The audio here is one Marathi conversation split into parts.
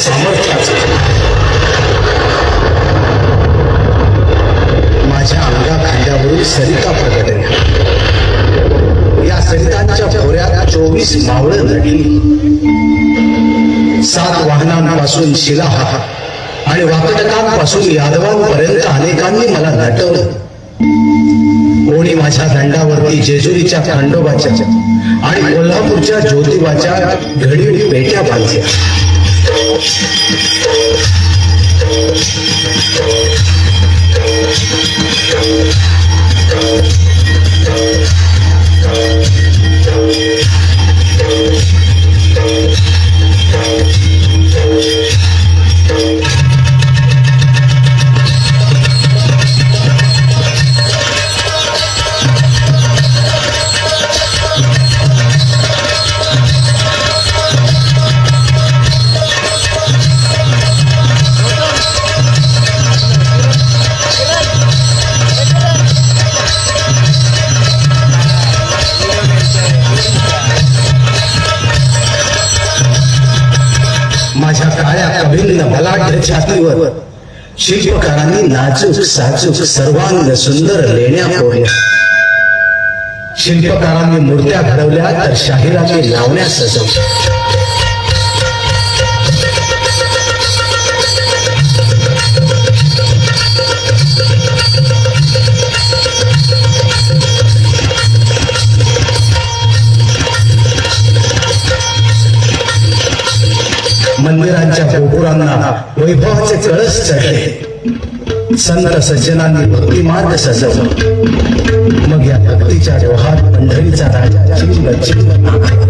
सामर्थ्याचं. माझ्या अंगा खांद्यावरून सरिता प्रगटल्या या सरितांच्या खोऱ्यात चोवीस मावळं नटली सात वाहनांपासून शिला आणि वाकटकांपासून यादवांपर्यंत अनेकांनी मला नटवलं. कोणी माझ्या दंडावरती जेजुरीच्या खंडोबाच्या आणि कोल्हापूरच्या ज्योतिबाच्या घडी पेट्या बांधल्या. माझ्या शिवकारांनी नाजूक साजूक सर्वांग सुंदर लेण्या कोरल्या शिल्पकारांनी मूर्त्या घडवल्या तर शाहिरांनी लावण्या सजवल्या. मंदिरांच्या गोपुरांना वैभवाचे कळस चढले. संत सज्जनांनी भक्ती मार्ग सजवला. मग या भक्तीच्या व्यवहार पंढरीचा राजा चिन्ह चिन्ह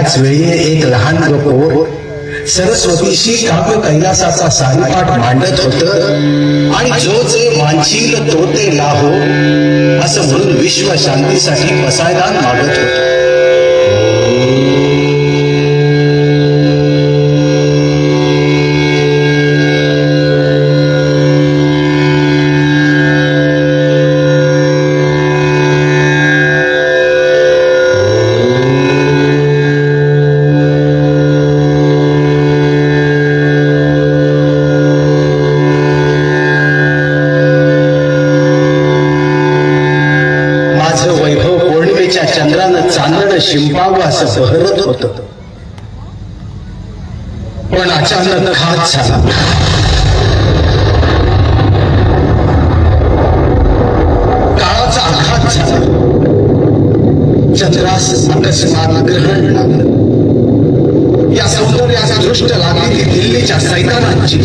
त्याच वेळी एक लहान पोर सरस्वतीशी काव्य कैलासाचा सारीपाठ मांडत होत आणि जो जे वांछील तो ते लाहो असं म्हणून विश्व शांतीसाठी पसायदान मागत होत. चंद्रानं चांदणं शिंपावं असं बहरत होत. पण अचानक घात झाला. काळाचा आघात झाला. चंद्रास अकस्मात ग्रहण लागलं. या सौंदर्याचा दृष्ट लागली ती दिल्लीच्या सैतानांची.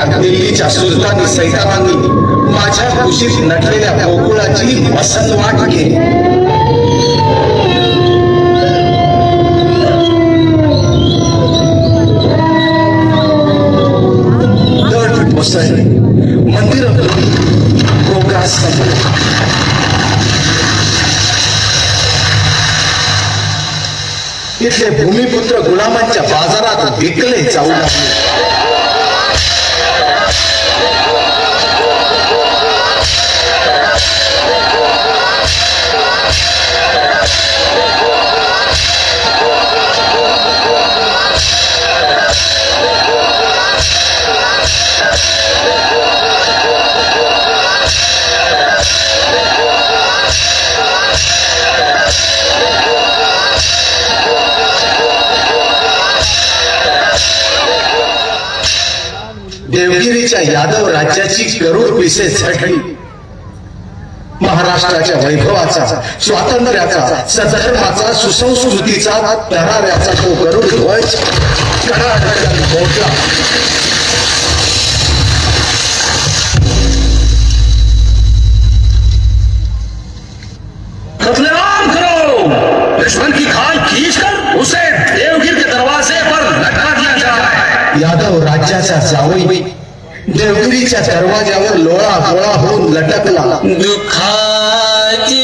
त्या दिल्लीच्या सुलतानी सैतानांनी माझ्या कुशीत नटलेल्या गोकुळाची मसन वाट केली. दट कोसळले. मंदिर इथले भूमिपुत्र गुलामांच्या बाजारात विकले जाऊ लागले. राज्याची करोड पिसे झटली महाराष्ट्राच्या वैभवाचा स्वातंत्र्याचा सधर्माचा सुसंस्कृतीचा तराऱ्याचा तो गरुड ध्वज मोठला करो! दुश्मन की खाल उसे देवगिर के दरवाजे पर लटका दिया यादव राज्याचा जावई। देवगिरीच्या दरवाज्यावर लोळा गोळा होऊन लटकला. दुखाची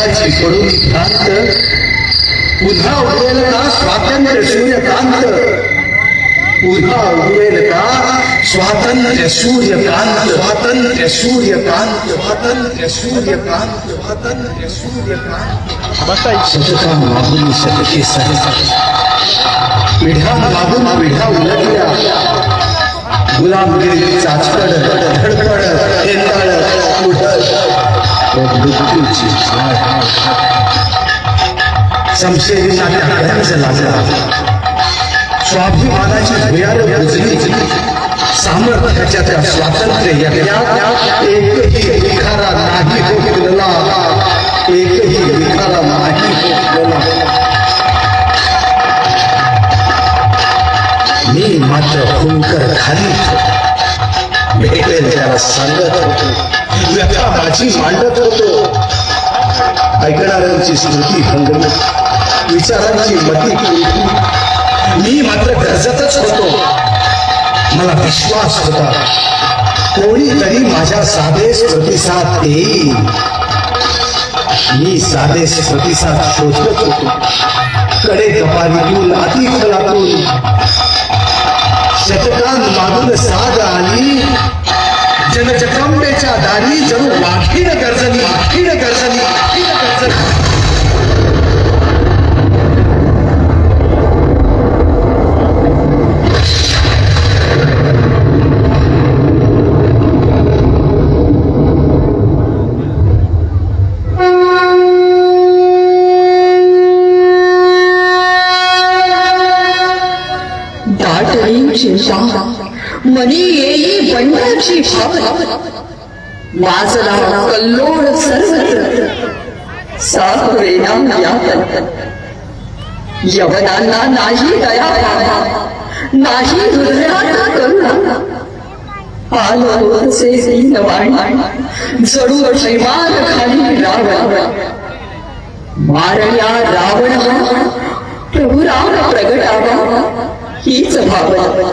भयाची पडून भ्रांत पुन्हा उठेल का स्वातंत्र्य सूर्यकांत पुन्हा उगवेल का स्वातंत्र्य सूर्यकांत स्वातंत्र्य सूर्यकांत स्वातंत्र्य सूर्यकांत स्वातंत्र्य सूर्यकांत शतका मागून शतके सहसा पिढ्या मागून पिढ्या उलटल्या. गुलामगिरी चाचकड धडपड हेंदाळ उडळ व मृत्यूची झळ. लागला स्वाभिमानाची भुयार बुजली सामर्थ्याच्या त्या स्वातंत्र्य यज्ञात एकही विखारा नाही फुटलेला एकही विखारा नाही मी मात्र हुंकर खाली भेटेल त्याला सांगत होतो. व्यथा माझी मांडत होतो ऐकणाऱ्यांची स्मृती भंगली. विचारांची मती कुंकू. मी मात्र गरजतच होतो. मला विश्वास होता. कोणीतरी माझ्या साधेस प्रतिसाद देईल मी साधेस प्रतिसाद शोधत होतो. कडे कपालीतून अति खोलातून शतकांत मागून साध आली. जनचकंबेच्या दारी जणू वाघीन गर्जनी वाघीन गर्जनी वाघीन गर्जनी येई बंडाची वाजला कल्लोळ सर्वत्र साखरेना यवनांना नाही दया भावा नाही हृदयात करुणा. आलोचे दीनवाणी जडू श्रीमान खाली रावण मारया रावण प्रभू राम प्रगटावा. हीच भावना.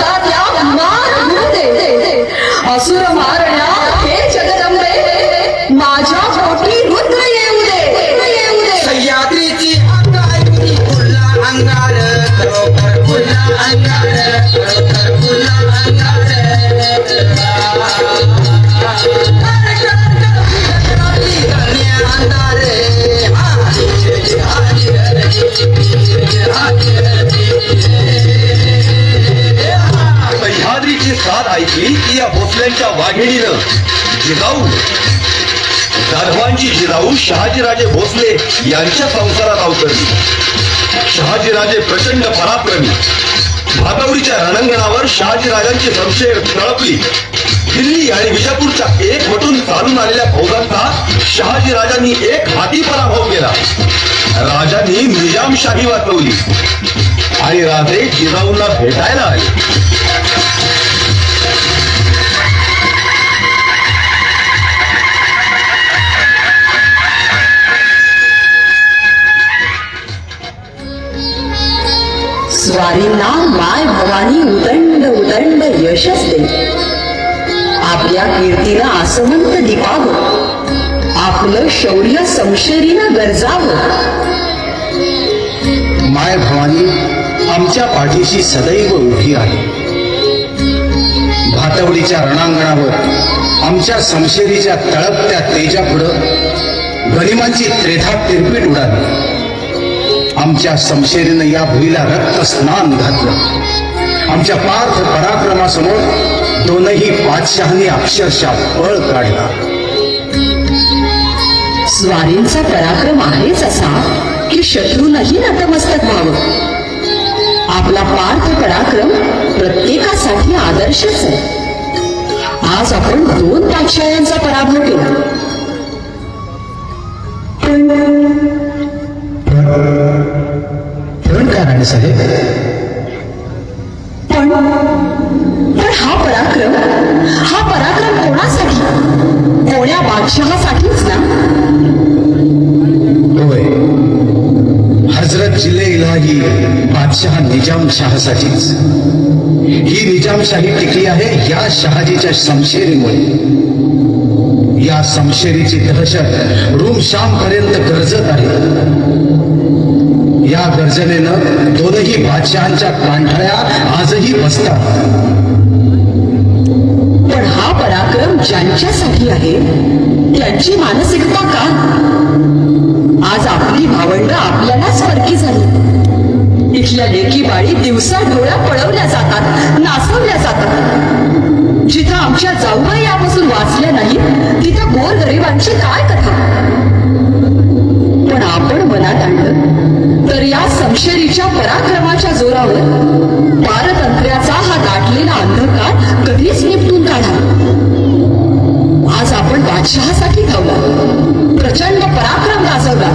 साथ ऐकली की या भोसल्यांच्या वाघिणीनं जिजाऊ जाधवांची जिजाऊ शहाजीराजे भोसले यांच्या संसारात अवतरली. शहाजीराजे प्रचंड पराक्रमी. भागवडीच्या रणांगणावर शहाजीराजांची संशय तळपली दिल्ली आणि विजापूरच्या एक वटून चालून आलेल्या फौजांचा शहाजीराजांनी एक हाती पराभव केला. राजांनी निजामशाही वाचवली. आणि राजे जिजाऊंना भेटायला आले. स्वारींना माय भवानी उदंड उदंड यशच दे आपल्या कीर्तीला आसमंत दिपावं. आपलं शौर्य संशरीनं गरजावं. माय भवानी आमच्या पाठीशी सदैव उभी आहे. भातवडीच्या रणांगणावर आमच्या समशेरीच्या तळपत्या तेजापुढं गनिमांची त्रेधा तिरपीट उडाली. आमच्या समशेरीनं या भुईला रक्त स्नान घातलं. आमच्या पार्थ पराक्रमासमोर दोनही पातशहांनी अक्षरशः पळ काढला. स्वारींचा पराक्रम आहेच असा की शत्रूनही नतमस्तक व्हावं. आपला पार्थ पराक्रम प्रत्येकासाठी आदर्शच आहे. आज आपण दोन पातशायांचा पराभव केला. काय राणीसाहेब पण पण हा पराक्रम हा पराक्रम कोणासाठी? कोण्या बादशहासाठीच ना? होय. हजरत जिल्हे इलाही बादशहा निजाम शहासाठीच. ही निजामशाही टिकली आहे या शहाजीच्या समशेरीमुळे. या समशेरीची दहशत रूम शाम पर्यंत गरजत आहे. या गर्जनेनं दोनही बादशहांच्या कांठळ्या आजही बसतात. पण हा पराक्रम ज्यांच्यासाठी आहे त्यांची मानसिकता का? आज आपली भावंड आपल्यालाच फरकी झाली. इथल्या लेकी बाळी दिवसा डोळ्या पळवल्या जातात नाचवल्या जातात. जिथं आमच्या जाऊबाई यापासून वाचल्या नाही तिथं गोर गरिबांची काय कथा? समशेरीच्या पराक्रमाच्या जोरावर पारतंत्र्याचा हा दाटलेला अंधकार कधीच निपटून काढा आज आपण बादशहासाठी धावला. प्रचंड पराक्रम गाजवला.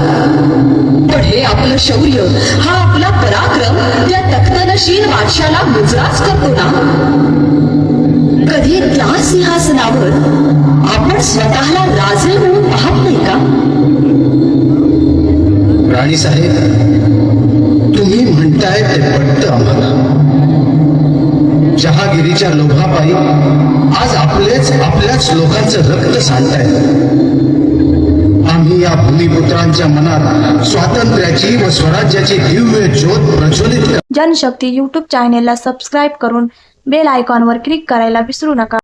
पण हे आपलं शौर्य हा आपला पराक्रम त्या तख्तनशील बादशाला मुजराच करतो ना? कधी त्या सिंहासनावर आपण स्वतःला राजे म्हणून पाहत नाही का? राणी साहेब जहागिरीच्या लोभापायी आज आपलेच आपल्याच लोकांचं रक्त सांडतायत. आम्ही या भूमिपुत्रांच्या मनात स्वातंत्र्याची व स्वराज्याची दिव्य ज्योत प्रज्वलित जनशक्ती युट्यूब चॅनेलला सबस्क्राईब करून बेल आयकॉनवर क्लिक करायला विसरू नका.